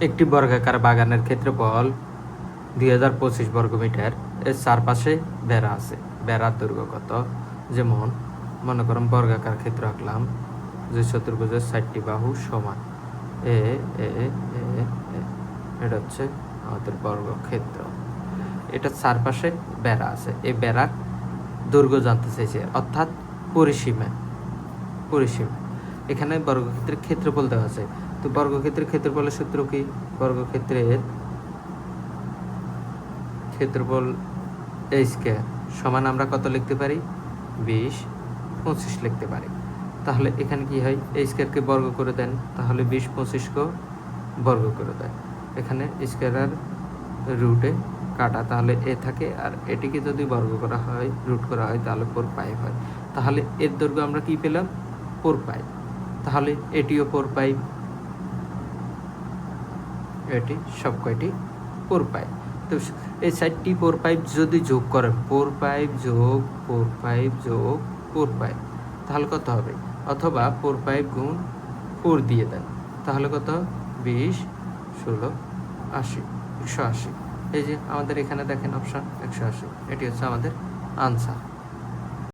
একটি বর্গাকার বাগানের ক্ষেত্রফল দুই হাজার পঁচিশ বর্গমিটার। এর চারপাশে বেড়া আছে। বেড়ার দৈর্ঘ্য কত? যেমন, মনে করুন বর্গাকার ক্ষেত্র আঁকলাম যে চতুর্ভুজের চারটি বাহু সমান। এ এ। এটা হচ্ছে আমাদের বর্গক্ষেত্র। এটা চারপাশে বেড়া আছে। এই বেড়ার দৈর্ঘ্য জানতে চাইছে, অর্থাৎ পরিসীমা। পরিসীমা। এখানে বর্গক্ষেত্রের ক্ষেত্রফল দেওয়া আছে। তো বর্গক্ষেত্রের ক্ষেত্রফলের সূত্র কি? বর্গক্ষেত্রের ক্ষেত্রফল এই স্কোয়ার সমান আমরা কত লিখতে পারি? বিশ, পঁচিশ লিখতে পারি। তাহলে এখানে কি হয়? এই স্কোয়ারকে বর্গ করে দেন, তাহলে বিশ পঁচিশকে বর্গ করে দেয় এখানে স্কোয়ার রুটে কাটা, তাহলে এ থাকে, আর এটিকে যদি বর্গ করা হয় রুট করা হয়, তাহলে ফোর পাই হয়। তাহলে এর দৈর্ঘ্য আমরা কি পেলাম? ফোর পাই তাহলে এটিও ফোর পাই এটি সব কয়টি? ফোর পাইপ তো এই চারটি ফোর পাইপ যদি যোগ করেন ফোর পাইপ যোগ ফোর পাইপ যোগ ফোর পাইপ তাহলে কত হবে? অথবা ফোর পাইপ গুণ ফোর দিয়ে দেন, তাহলে কত? বিশ, ষোলো, আশি, একশো আশি। এই যে আমাদের এখানে দেখেন অপশান একশো আশি, এটি হচ্ছে আমাদের আনসার